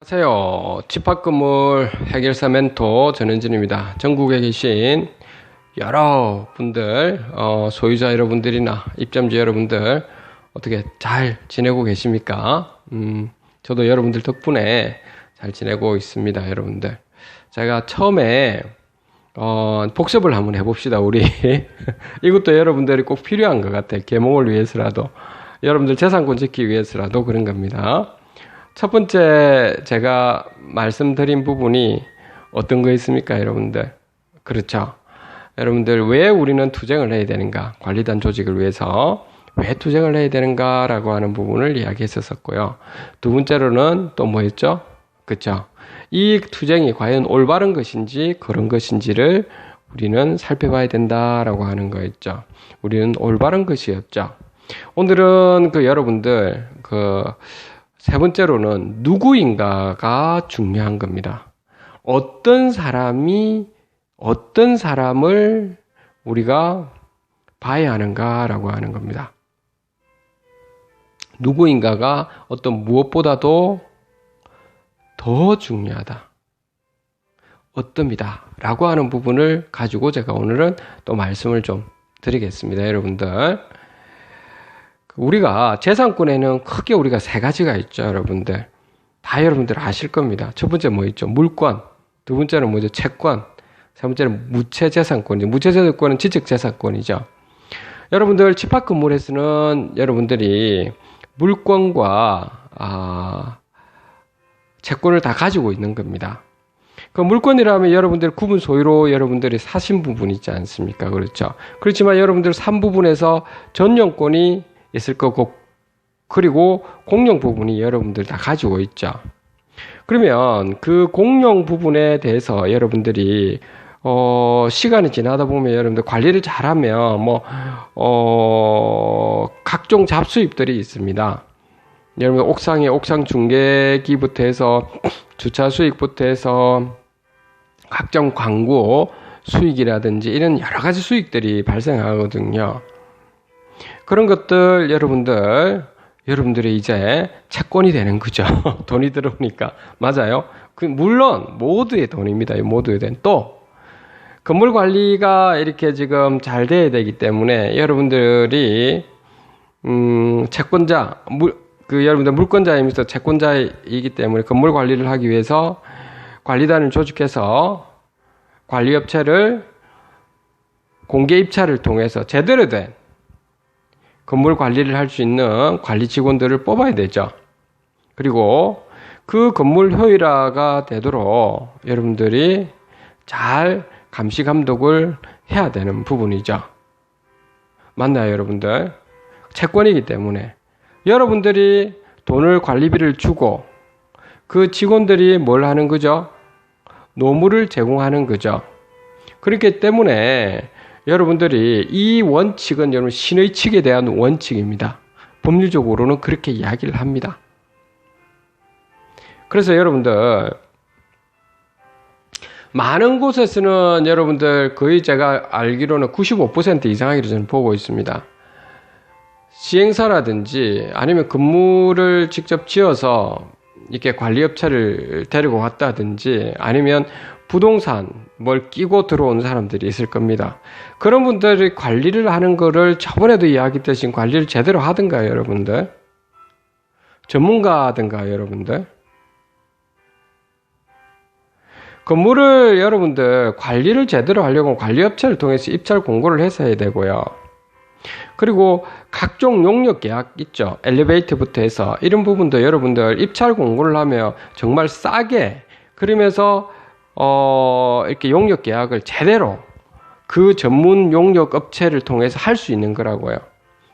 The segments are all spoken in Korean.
안녕하세요. 집합건물 해결사 멘토 전현진입니다. 전국에 계신 여러 분들, 어, 소유자 여러분들이나 입점자 여러분들 어떻게 잘 지내고 계십니까? 음, 저도 여러분들 덕분에 잘 지내고 있습니다, 여러분들. 제가 처음에 어, 복습을 한번 해봅시다, 우리. 이것도 여러분들이 꼭 필요한 것 같아요. 개몽을 위해서라도. 여러분들 재산권 지키기 위해서라도 그런 겁니다. 첫 번째 제가 말씀드린 부분이 어떤 거 있습니까, 여러분들? 그렇죠. 여러분들 왜 우리는 투쟁을 해야 되는가? 관리단 조직을 위해서 왜 투쟁을 해야 되는가라고 하는 부분을 이야기했었고요. 두 번째로는 또 뭐였죠? 그렇죠. 이 투쟁이 과연 올바른 것인지 그런 것인지를 우리는 살펴봐야 된다라고 하는 거였죠. 우리는 올바른 것이었죠. 오늘은 그 여러분들 그 세 번째로는 누구인가가 중요한 겁니다. 어떤 사람이 어떤 사람을 우리가 봐야 하는가라고 하는 겁니다. 누구인가가 어떤 무엇보다도 더 중요하다. 어떻니다. 라고 하는 부분을 가지고 제가 오늘은 또 말씀을 좀 드리겠습니다. 여러분들. 우리가 재산권에는 크게 우리가 세 가지가 있죠. 여러분들. 다 여러분들 아실 겁니다. 첫 번째 뭐 있죠? 물권. 두 번째는 뭐죠? 채권. 세 번째는 무채재산권이죠. 무채재산권은 지적재산권이죠. 여러분들 집합 건물에서는 여러분들이 물권과 아, 채권을 다 가지고 있는 겁니다. 그 물건이라면 여러분들 구분 소유로 여러분들이 사신 부분 있지 않습니까? 그렇죠. 그렇지만 여러분들 3부분에서 전용권이 있을 거고, 그리고 공용 부분이 여러분들 다 가지고 있죠. 그러면 그 공용 부분에 대해서 여러분들이 어, 시간이 지나다 보면 여러분들 관리를 잘하면 뭐, 어, 각종 잡수입들이 있습니다. 여러분 옥상에 옥상 중개기부터 해서 주차 수익부터 해서 각종 광고 수익이라든지 이런 여러 가지 수익들이 발생하거든요. 그런 것들 여러분들 여러분들이 이제 채권이 되는 거죠. 돈이 들어오니까 맞아요. 그 물론 모두의 돈입니다. 모두의 돈. 또 건물 관리가 이렇게 지금 잘 돼야 되기 때문에 여러분들이 음, 채권자 물, 그 여러분들 물권자이면서 채권자이기 때문에 건물 관리를 하기 위해서 관리단을 조직해서 관리업체를 공개 입찰을 통해서 제대로 된 건물 관리를 할 수 있는 관리 직원들을 뽑아야 되죠. 그리고 그 건물 효율화가 되도록 여러분들이 잘 감시 감독을 해야 되는 부분이죠. 맞나요, 여러분들? 채권이기 때문에 여러분들이 돈을 관리비를 주고 그 직원들이 뭘 하는 거죠? 노무를 제공하는 거죠. 그렇기 때문에 여러분들이 이 원칙은 여러분 신의 측에 대한 원칙입니다. 법률적으로는 그렇게 이야기를 합니다. 그래서 여러분들 많은 곳에서는 여러분들 거의 제가 알기로는 95% 이상이라고 저는 보고 있습니다. 시행사라든지 아니면 근무를 직접 지어서 이렇게 관리업체를 데리고 갔다든지 아니면 부동산 뭘 끼고 들어온 사람들이 있을 겁니다. 그런 분들이 관리를 하는 거를 저번에도 이야기했듯이 관리를 제대로 하든가요, 여러분들? 전문가든가, 여러분들? 건물을 여러분들 관리를 제대로 하려고 관리업체를 통해서 입찰 공고를 해서 해야 되고요. 그리고 각종 용역 계약 있죠. 엘리베이터부터 해서 이런 부분도 여러분들 입찰 공고를 하면 정말 싸게 그러면서 어 이렇게 용역 계약을 제대로 그 전문 용역 업체를 통해서 할 수 있는 거라고요.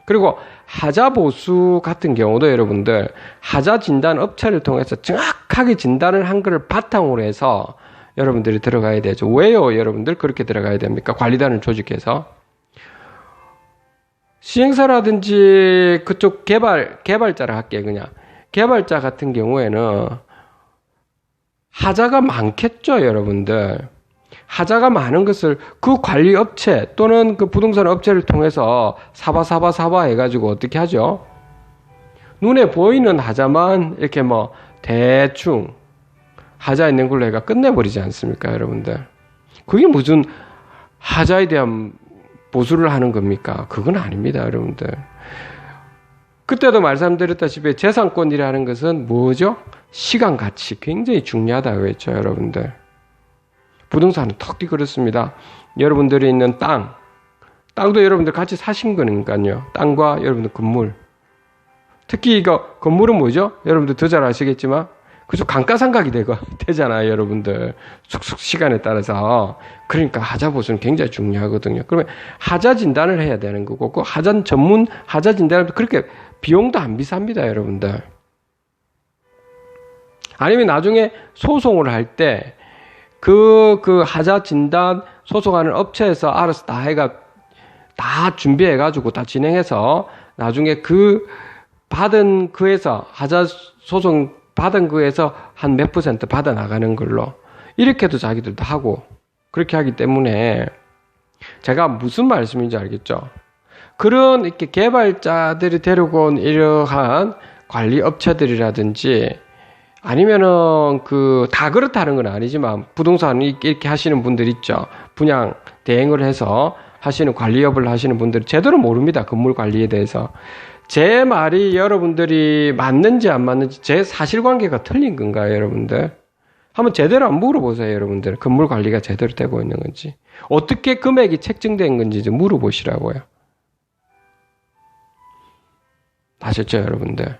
그리고 하자 보수 같은 경우도 여러분들 하자 진단 업체를 통해서 정확하게 진단을 한 것을 바탕으로 해서 여러분들이 들어가야 되죠. 왜요, 여러분들 그렇게 들어가야 됩니까? 관리단을 조직해서 시행사라든지 그쪽 개발, 개발자를 할게, 그냥. 개발자 같은 경우에는 하자가 많겠죠, 여러분들. 하자가 많은 것을 그 관리 업체 또는 그 부동산 업체를 통해서 사바사바 사바 해가지고 어떻게 하죠? 눈에 보이는 하자만 이렇게 뭐 대충 하자 있는 걸로 해가 끝내버리지 않습니까, 여러분들? 그게 무슨 하자에 대한 보수를 하는 겁니까? 그건 아닙니다, 여러분들. 그때도 말씀드렸다시피 재산권이라는 것은 뭐죠? 시간 가치 굉장히 중요하다고 했죠, 여러분들. 부동산은 특히 그렇습니다. 여러분들이 있는 땅, 땅도 여러분들 같이 사신 거니까요. 땅과 여러분들 건물. 특히 이거 건물은 뭐죠? 여러분들 더 잘 아시겠지만 그죠 감가상각이 되고 되잖아요, 여러분들. 숙숙 시간에 따라서. 그러니까 하자 보수는 굉장히 중요하거든요. 그러면 하자 진단을 해야 되는 거고, 그 하자 전문 하자 진단은 그렇게 비용도 안 비쌉니다, 여러분들. 아니면 나중에 소송을 할 때, 그, 그 하자 진단 소송하는 업체에서 알아서 다 해가, 다 준비해가지고 다 진행해서 나중에 그 받은 그에서 하자 소송 받은 거에서 한 몇 퍼센트 받아 나가는 걸로 이렇게도 자기들도 하고 그렇게 하기 때문에 제가 무슨 말씀인지 알겠죠? 그런 이렇게 개발자들이 데리고 온 이러한 관리 업체들이라든지 아니면은 그 다 그렇다는 건 아니지만 부동산 이렇게 하시는 분들 있죠. 분양 대행을 해서 하시는 관리업을 하시는 분들 제대로 모릅니다. 건물 관리에 대해서. 제 말이 여러분들이 맞는지 안 맞는지 제 사실관계가 틀린 건가요, 여러분들? 한번 제대로 안 물어보세요, 여러분들. 건물 관리가 제대로 되고 있는 건지. 어떻게 금액이 책정된 건지 좀 물어보시라고요. 아셨죠, 여러분들?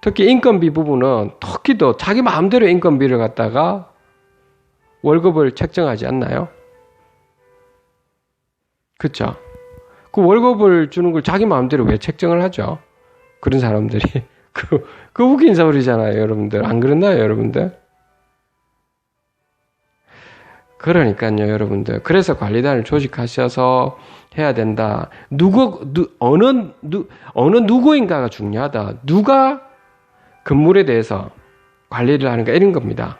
특히 인건비 부분은 더 자기 마음대로 인건비를 갖다가 월급을 책정하지 않나요? 그쵸? 그 월급을 주는 걸 자기 마음대로 왜 책정을 하죠? 그런 사람들이. 그, 그 웃긴 소리잖아요, 여러분들. 안 그렇나요, 여러분들? 그러니까요, 여러분들. 그래서 관리단을 조직하셔서 해야 된다. 누구, 누, 어느, 누, 어느 누구인가가 중요하다. 누가 건물에 대해서 관리를 하는가, 이런 겁니다.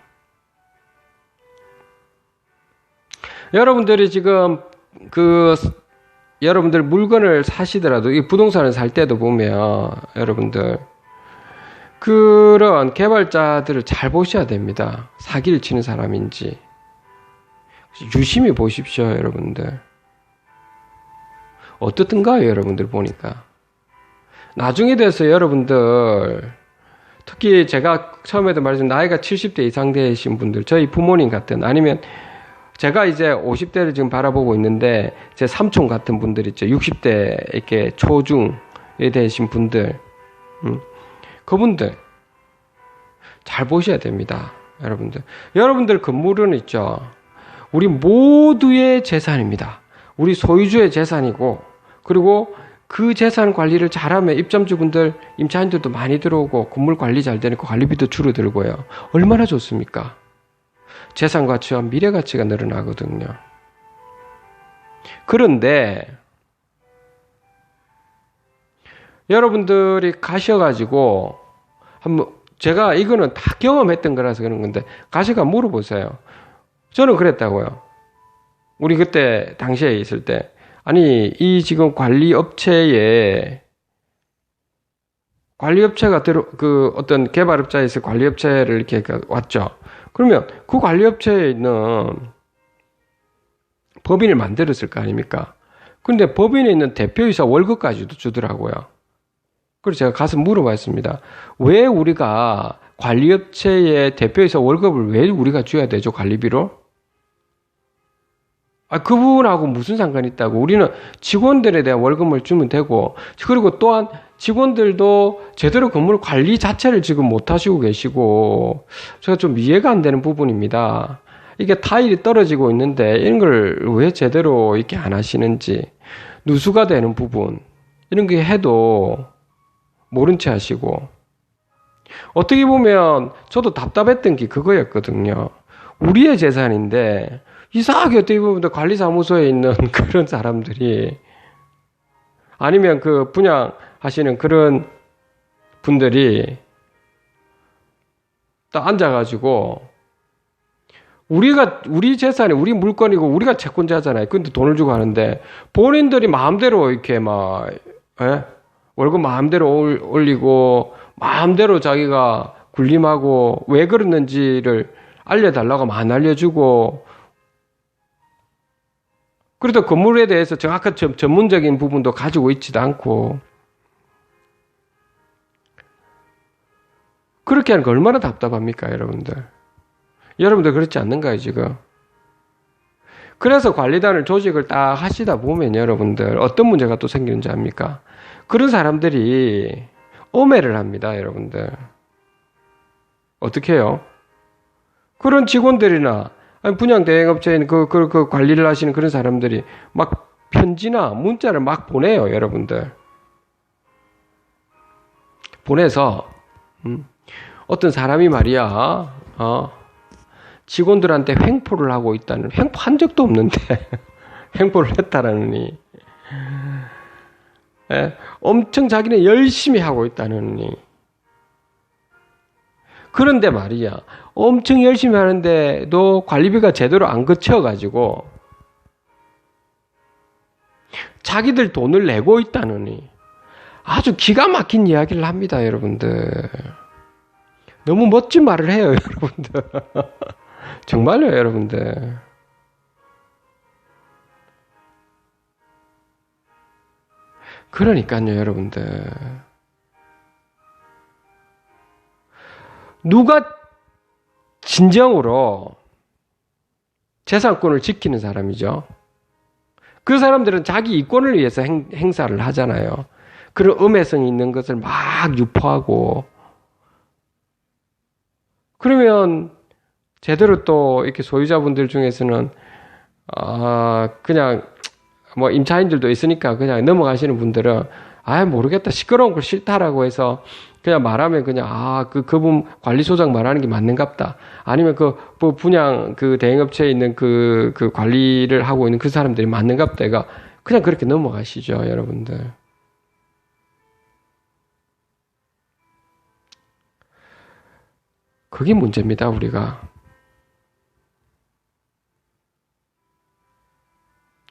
여러분들이 지금 그 여러분들 물건을 사시더라도 이 부동산을 살 때도 보면 여러분들 그런 개발자들을 잘 보셔야 됩니다. 사기를 치는 사람인지 유심히 보십시오, 여러분들. 어떻든가요, 여러분들 보니까. 나중에 돼서 여러분들 특히 제가 처음에도 말씀 나이가 70대 이상 되신 분들, 저희 부모님 같은 아니면 제가 이제 50대를 지금 바라보고 있는데 제 삼촌 같은 분들 있죠. 60대 이렇게 초중에 되신 분들, 음, 그분들 잘 보셔야 됩니다. 여러분들. 여러분들 건물은 있죠. 우리 모두의 재산입니다. 우리 소유주의 재산이고 그리고 그 재산 관리를 잘하면 입점주분들, 임차인들도 많이 들어오고 건물 관리 잘 되니까 관리비도 줄어들고요. 얼마나 좋습니까? 재산 가치와 미래 가치가 늘어나거든요. 그런데 여러분들이 가셔가지고 한번 제가 이거는 다 경험했던 거라서 그런 건데 가셔가 물어보세요. 저는 그랬다고요. 우리 그때 당시에 있을 때 아니 이 지금 관리 업체에 관리 업체가 들어 그 어떤 개발 업자에서 관리 업체를 이렇게 왔죠. 그러면 그 관리 업체에 있는 법인을 만들었을 거 아닙니까? 근데 법인에 있는 대표이사 월급까지도 주더라고요. 그래서 제가 가서 물어봤습니다. 왜 우리가 관리업체의 대표이사 월급을 왜 우리가 줘야 되죠? 관리비로? 아, 그분하고 무슨 상관이 있다고. 우리는 직원들에 대한 월급을 주면 되고, 그리고 또한 직원들도 제대로 건물 관리 자체를 지금 못 하시고 계시고, 제가 좀 이해가 안 되는 부분입니다. 이게 타일이 떨어지고 있는데, 이런 걸 왜 제대로 이렇게 안 하시는지, 누수가 되는 부분, 이런 게 해도 모른 채 하시고, 어떻게 보면 저도 답답했던 게 그거였거든요. 우리의 재산인데, 이상하게 어떻게 보면 관리사무소에 있는 그런 사람들이 아니면 그 분양하시는 그런 분들이 딱 앉아가지고 우리가 우리 재산이 우리 물건이고 우리가 채권자잖아요. 근데 돈을 주고 하는데 본인들이 마음대로 이렇게 막 에? 예? 월급 마음대로 올리고 마음대로 자기가 군림하고 왜 그랬는지를 알려달라고 안 알려주고 그래도 건물에 대해서 정확한 전문적인 부분도 가지고 있지도 않고 그렇게 하는 거 얼마나 답답합니까, 여러분들? 여러분들 그렇지 않는가요, 지금? 그래서 관리단을 조직을 딱 하시다 보면 여러분들 어떤 문제가 또 생기는지 압니까? 그런 사람들이 오매를 합니다, 여러분들. 어떻게 해요? 그런 직원들이나 분양 대행업체인 그, 그, 그 관리를 하시는 그런 사람들이 막 편지나 문자를 막 보내요, 여러분들. 보내서, 음, 어떤 사람이 말이야, 어, 직원들한테 횡포를 하고 있다는, 횡포 한 적도 없는데, 횡포를 했다라느니, 예, 엄청 자기는 열심히 하고 있다느니, 그런데 말이야, 엄청 열심히 하는데도 관리비가 제대로 안 거쳐가지고, 자기들 돈을 내고 있다느니, 아주 기가 막힌 이야기를 합니다, 여러분들. 너무 멋진 말을 해요, 여러분들. 정말요, 여러분들. 그러니까요, 여러분들. 누가 진정으로 재산권을 지키는 사람이죠. 그 사람들은 자기 이권을 위해서 행, 행사를 하잖아요. 그런 음해성이 있는 것을 막 유포하고 그러면 제대로 또 이렇게 소유자분들 중에서는 아 그냥 뭐 임차인들도 있으니까 그냥 넘어가시는 분들은 아 모르겠다 시끄러운 걸 싫다라고 해서 그냥 말하면 그냥 아 그 그분 관리소장 말하는 게 맞는갑다 아니면 그뭐 분양 그 대행업체에 있는 그, 그 관리를 하고 있는 그 사람들이 맞는갑다 가 그냥 그렇게 넘어가시죠 여러분들 그게 문제입니다, 우리가.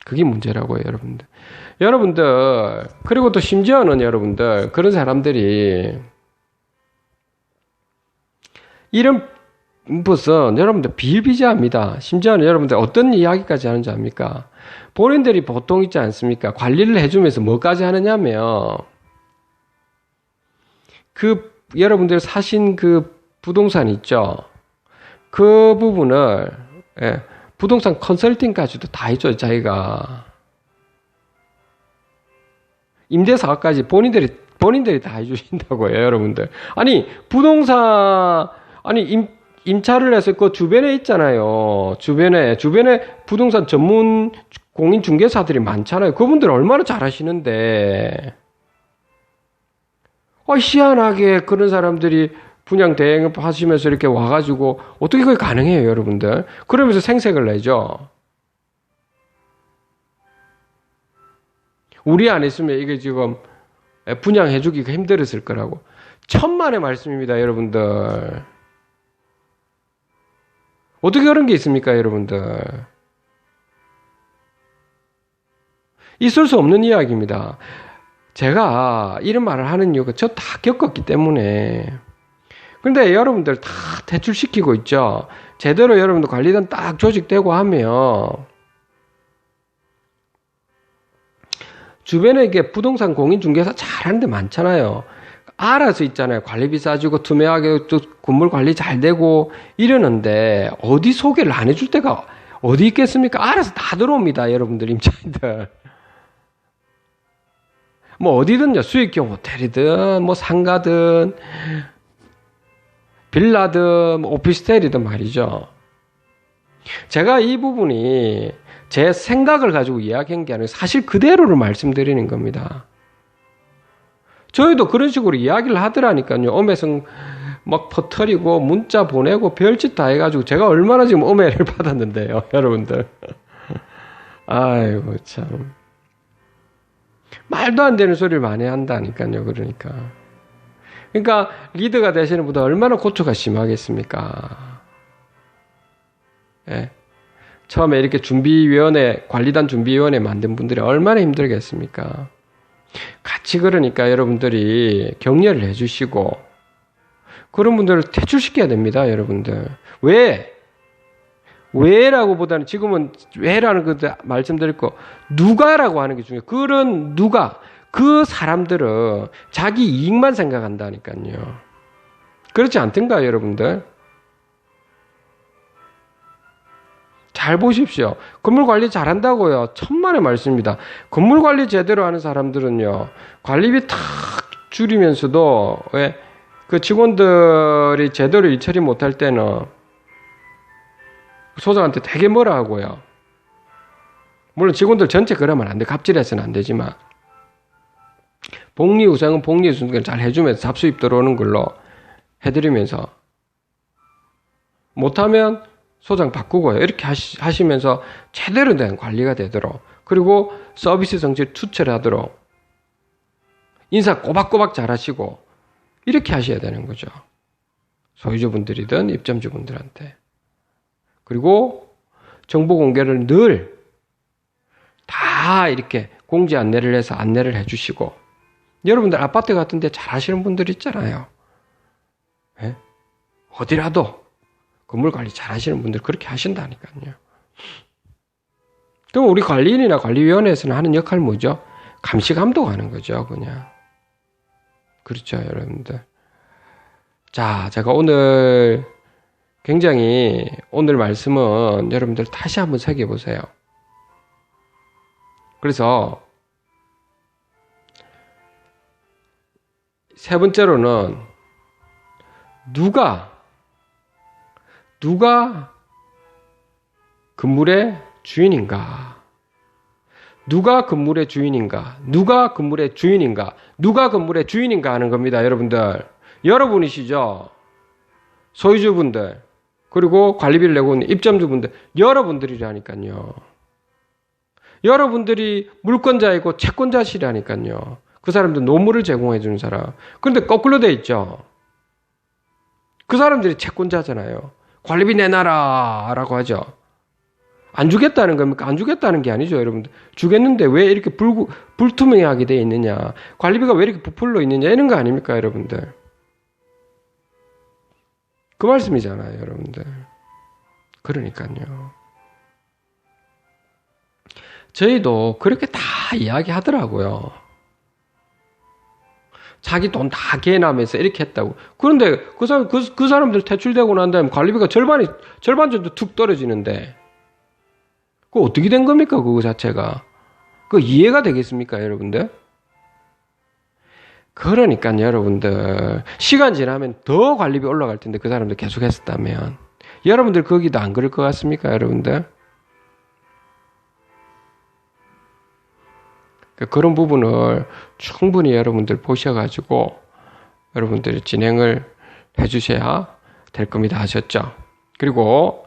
그게 문제라고요, 여러분들. 여러분들, 그리고 또 심지어는 여러분들, 그런 사람들이, 이런 것은 여러분들 비일비재합니다. 심지어는 여러분들 어떤 이야기까지 하는지 압니까? 본인들이 보통 있지 않습니까? 관리를 해주면서 뭐까지 하느냐면, 그, 여러분들 사신 그 부동산 있죠. 그 부분을 예, 부동산 컨설팅까지도 다 해줘요 자기가 임대사까지 본인들이 본인들이 다 해주신다고요 여러분들 아니 부동산 아니 임 임차를 해서 그 주변에 있잖아요 주변에 주변에 부동산 전문 공인 중개사들이 많잖아요 그분들 얼마나 잘하시는데 어 희한하게 그런 사람들이 분양 대행 하시면서 이렇게 와가지고 어떻게 그게 가능해요, 여러분들? 그러면서 생색을 내죠. 우리 안 했으면 이게 지금 분양해주기가 힘들었을 거라고. 천만의 말씀입니다, 여러분들. 어떻게 그런 게 있습니까, 여러분들? 있을 수 없는 이야기입니다. 제가 이런 말을 하는 이유가 저 다 겪었기 때문에 근데 여러분들 다 대출시키고 있죠. 제대로 여러분들 관리단 딱 조직되고 하면 주변에 이게 부동산 공인중개사 잘하는 데 많잖아요. 알아서 있잖아요. 관리비 싸주고 투명하게 또 건물 관리 잘 되고 이러는데 어디 소개를 안 해줄 때가 어디 있겠습니까? 알아서 다 들어옵니다. 여러분들 임차인들. 뭐 어디든요. 수익형 호텔이든 뭐 상가든 빌라든 뭐 오피스텔이든 말이죠. 제가 이 부분이 제 생각을 가지고 이야기한 게 아니라 사실 그대로를 말씀드리는 겁니다. 저희도 그런 식으로 이야기를 하더라니까요. 엄해성 막 퍼터리고 문자 보내고 별짓 다 해가지고 제가 얼마나 지금 엄해를 받았는데요, 여러분들. 아이고 참 말도 안 되는 소리를 많이 한다니까요. 그러니까. 그러니까 리더가 되시는 분들 얼마나 고초가 심하겠습니까? 예. 처음에 이렇게 준비위원회, 관리단 준비위원회 만든 분들이 얼마나 힘들겠습니까? 같이 그러니까 여러분들이 격려를 해주시고, 그런 분들을 퇴출시켜야 됩니다, 여러분들. 왜? 왜라고 보다는 지금은 왜라는 그 말씀드릴 거 누가라고 하는 게 중요해요. 그런 누가 그 사람들은 자기 이익만 생각한다니까요. 그렇지 않던가 여러분들? 잘 보십시오. 건물 관리 잘한다고요. 천만의 말씀입니다. 건물 관리 제대로 하는 사람들은요. 관리비 탁 줄이면서도 왜 그 직원들이 제대로 일 처리 못할 때는 소장한테 되게 뭐라 하고요. 물론 직원들 전체 그러면 안 돼. 갑질해서는 안 되지만. 복리 우상은 복리 순간 잘 해주면서 잡수입 들어오는 걸로 해드리면서 못하면 소장 바꾸고요. 이렇게 하시, 하시 면서 제대로 된 관리가 되도록 그리고 서비스 정책 투철하도록 인사 꼬박꼬박 잘 하시고 이렇게 하셔야 되는 거죠. 소유주분들이든 입점주분들한테. 그리고 정보 공개를 늘 다 이렇게 공지 안내를 해서 안내를 해주시고 여러분들 아파트 같은데 잘 하시는 분들 있잖아요. 네? 어디라도 건물 관리 잘 하시는 분들 그렇게 하신다니까요. 그럼 우리 관리인이나 관리위원회에서는 하는 역할 뭐죠? 감시 감독하는 거죠, 그냥. 그렇죠, 여러분들. 자, 제가 오늘 굉장히 오늘 말씀은 여러분들 다시 한번 새겨 보세요. 그래서 세 번째로는 누가 누가 건물의 주인인가? 누가 건물의 주인인가? 누가 건물의 주인인가? 누가 건물의 주인인가 하는 겁니다, 여러분들. 여러분이시죠? 소유주분들, 그리고 관리비를 내고 있는 입점주분들, 여러분들이라니까요. 여러분들이 물권자이고 채권자시라니까요. 그 사람들 노무를 제공해 주는 사람. 그런데 거꾸로 돼 있죠. 그 사람들이 채권자잖아요. 관리비 내놔라 라고 하죠. 안 주겠다는 겁니까? 안 주겠다는 게 아니죠, 여러분들. 주겠는데 왜 이렇게 불, 불투명하게 돼 있느냐? 관리비가 왜 이렇게 부풀러 있느냐? 이런 거 아닙니까, 여러분들? 그 말씀이잖아요, 여러분들. 그러니까요. 저희도 그렇게 다 이야기 하더라고요. 자기 돈 다 개남해서 이렇게 했다고. 그런데 그 사람, 그, 그 사람들 퇴출되고 난 다음에 관리비가 절반이, 절반 정도 툭 떨어지는데, 그 어떻게 된 겁니까, 그거 자체가? 그 이해가 되겠습니까, 여러분들? 그러니까 여러분들, 시간 지나면 더 관리비 올라갈 텐데, 그 사람들 계속 했었다면. 여러분들 거기도 안 그럴 것 같습니까, 여러분들? 그 그런 부분을 충분히 여러분들 보셔가지고 여러분들이 진행을 해주셔야 될 겁니다. 하셨죠? 그리고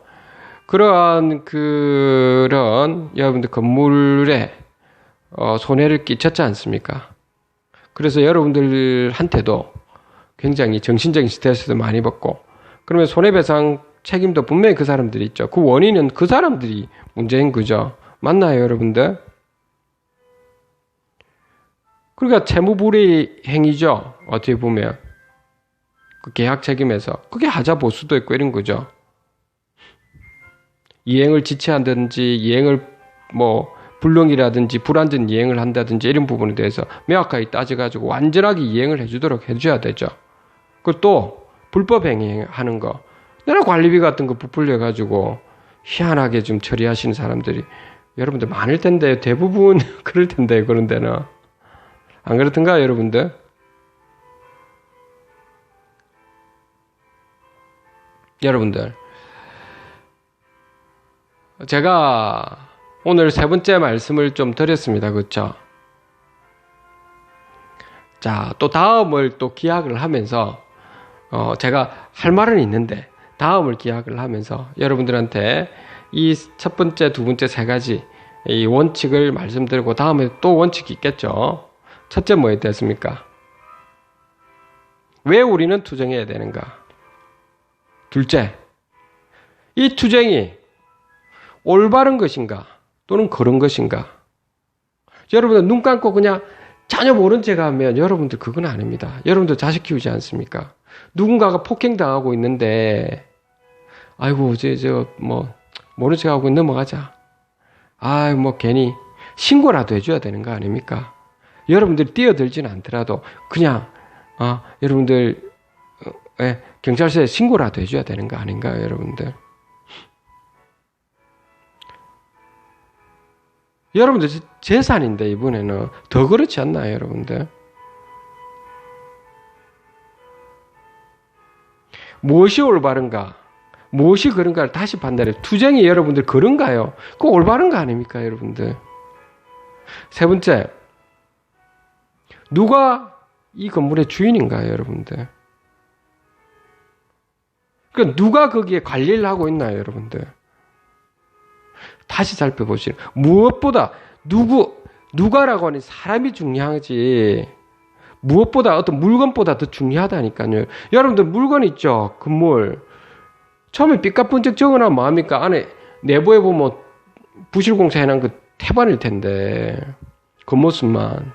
그러한 그런 여러분들 건물에 어, 손해를 끼쳤지 않습니까? 그래서 여러분들한테도 굉장히 정신적인 스트레스도 많이 받고 그러면 손해배상 책임도 분명히 그 사람들이 있죠. 그 원인은 그 사람들이 문제인 거죠. 맞나요, 여러분들? 그러니까 채무불이의 행위죠. 어떻게 보면. 그 계약 책임에서. 그게 하자 보수도 있고 이런 거죠. 이행을 지체한다든지, 이행을 뭐, 불능이라든지, 불완전 이행을 한다든지, 이런 부분에 대해서 명확하게 따져가지고 완전하게 이행을 해주도록 해줘야 되죠. 그또 불법 행위하는 거. 내가 관리비 같은 거 부풀려가지고, 희한하게 좀 처리하시는 사람들이 여러분들 많을 텐데, 대부분 그럴 텐데, 그런 데는. 안 그렇던가, 여러분들? 여러분들. 제가 오늘 세 번째 말씀을 좀 드렸습니다. 그렇죠? 자, 또 다음을 또 기약을 하면서 어, 제가 할 말은 있는데 다음을 기약을 하면서 여러분들한테 이 첫 번째, 두 번째, 세 가지 이 원칙을 말씀드리고 다음에 또 원칙이 있겠죠. 첫째 뭐에 대했습니까? 왜 우리는 투쟁해야 되는가? 둘째, 이 투쟁이 올바른 것인가? 또는 그런 것인가? 여러분들 눈 감고 그냥 전혀 모른 척 하면 여러분들 그건 아닙니다. 여러분들 자식 키우지 않습니까? 누군가가 폭행 당하고 있는데, 아이고, 이제, 저, 뭐, 모른 척 하고 넘어가자. 아, 뭐, 괜히 신고라도 해줘야 되는 거 아닙니까? 여러분들이 뛰어들지는 않더라도, 그냥, 아, 여러분들, 어, 예, 경찰서에 신고라도 해줘야 되는 거 아닌가요, 여러분들? 여러분들 재산인데, 이번에는. 더 그렇지 않나요, 여러분들? 무엇이 올바른가? 무엇이 그런가를 다시 판단해. 투쟁이 여러분들 그런가요? 그 올바른 거 아닙니까, 여러분들? 세 번째, 누가 이 건물의 주인인가요, 여러분들? 그 누가 거기에 관리를 하고 있나요, 여러분들? 다시 살펴보시는 무엇보다 누구 누가라고 하니 사람이 중요하지 무엇보다 어떤 물건보다 더 중요하다니까요. 여러분들 물건 있죠, 건물. 처음에 삐까뻔쩍 적어놔면 뭐합니까? 안에 내부에 보면 부실공사 해놓은 그 태반일 텐데 겉모습만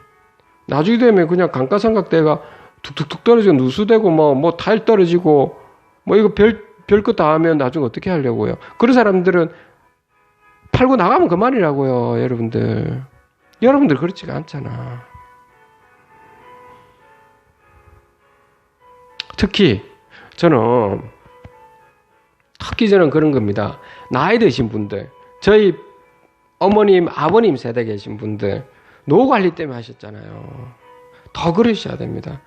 나중에 되면 그냥 강가삼각대가 툭툭툭 떨어지고 누수되고 뭐뭐 타일 떨어지고 뭐 이거 별 별거 다 하면 나중에 어떻게 하려고요? 그런 사람들은 팔고 나가면 그만이라고요, 여러분들. 여러분들 그렇지가 않잖아. 특히 저는 특히 저는 그런 겁니다. 나이 드신 분들, 저희 어머님, 아버님 세대 계신 분들, 노 관리 때문에 하셨잖아요. 더 그러셔야 됩니다.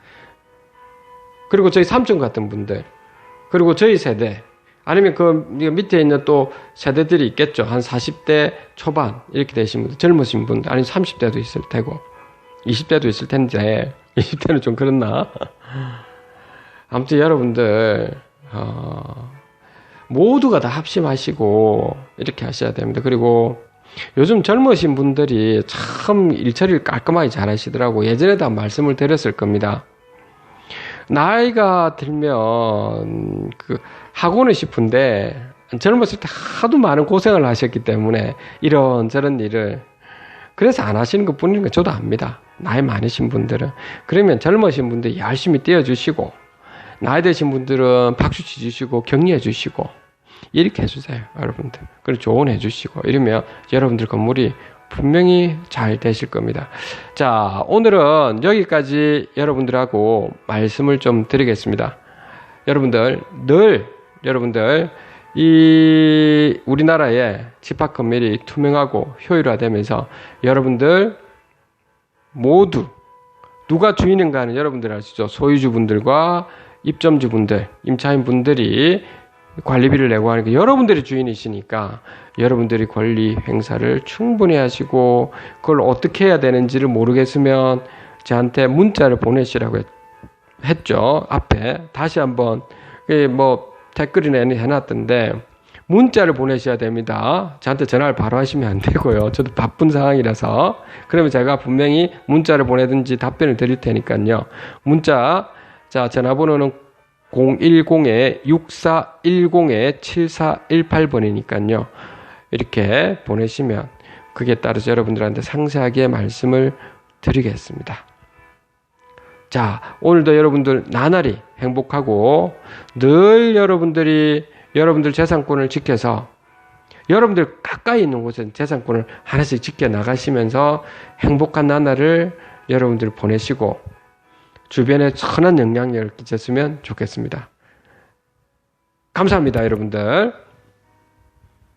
그리고 저희 삼촌 같은 분들, 그리고 저희 세대, 아니면 그 밑에 있는 또 세대들이 있겠죠. 한 40대 초반 이렇게 되신 분들, 젊으신 분들, 아니면 30대도 있을 테고, 20대도 있을 텐데, 20대는 좀 그렇나? 아무튼 여러분들, 어, 모두가 다 합심하시고 이렇게 하셔야 됩니다. 그리고 요즘 젊으신 분들이 참 일처리를 깔끔하게 잘 하시더라고. 예전에도 한 말씀을 드렸을 겁니다. 나이가 들면 그 하고는 싶은데 젊었을 때 하도 많은 고생을 하셨기 때문에 이런 저런 일을 그래서 안 하시는 것 뿐인 거 저도 압니다. 나이 많으신 분들은. 그러면 젊으신 분들 열심히 뛰어주시고 나이 드신 분들은 박수 치주시고 격려해 주시고 이렇게 해주세요 여러분들. 그리고 조언해 주시고. 이러면 여러분들 건물이 분명히 잘 되실 겁니다. 자 오늘은 여기까지 여러분들하고 말씀을 좀 드리겠습니다. 여러분들 늘 여러분들 이 우리나라의 집합 건물이 투명하고 효율화되면서 여러분들 모두 누가 주인인가는 여러분들 아시죠? 소유주분들과 입점주분들, 임차인분들이 관리비를 내고 하니까 여러분들이 주인이시니까 여러분들이 권리 행사를 충분히 하시고 그걸 어떻게 해야 되는지를 모르겠으면 저한테 문자를 보내시라고 했, 죠 앞에 다시 한번 뭐 댓글이나 해놨던데 문자를 보내셔야 됩니다. 저한테 전화를 바로 하시면 안 되고요. 저도 바쁜 상황이라서 그러면 제가 분명히 문자를 보내든지 답변을 드릴 테니까요. 문자 자, 전화번호는 010-6410-7418번이니까요. 이렇게 보내시면 그게 따라서 여러분들한테 상세하게 말씀을 드리겠습니다. 자, 오늘도 여러분들 나날이 행복하고 늘 여러분들이 여러분들 재산권을 지켜서 여러분들 가까이 있는 곳에 재산권을 하나씩 지켜 나가시면서 행복한 나날을 여러분들 보내시고 주변에 선한 영향력을 끼쳤으면 좋겠습니다. 감사합니다, 여러분들.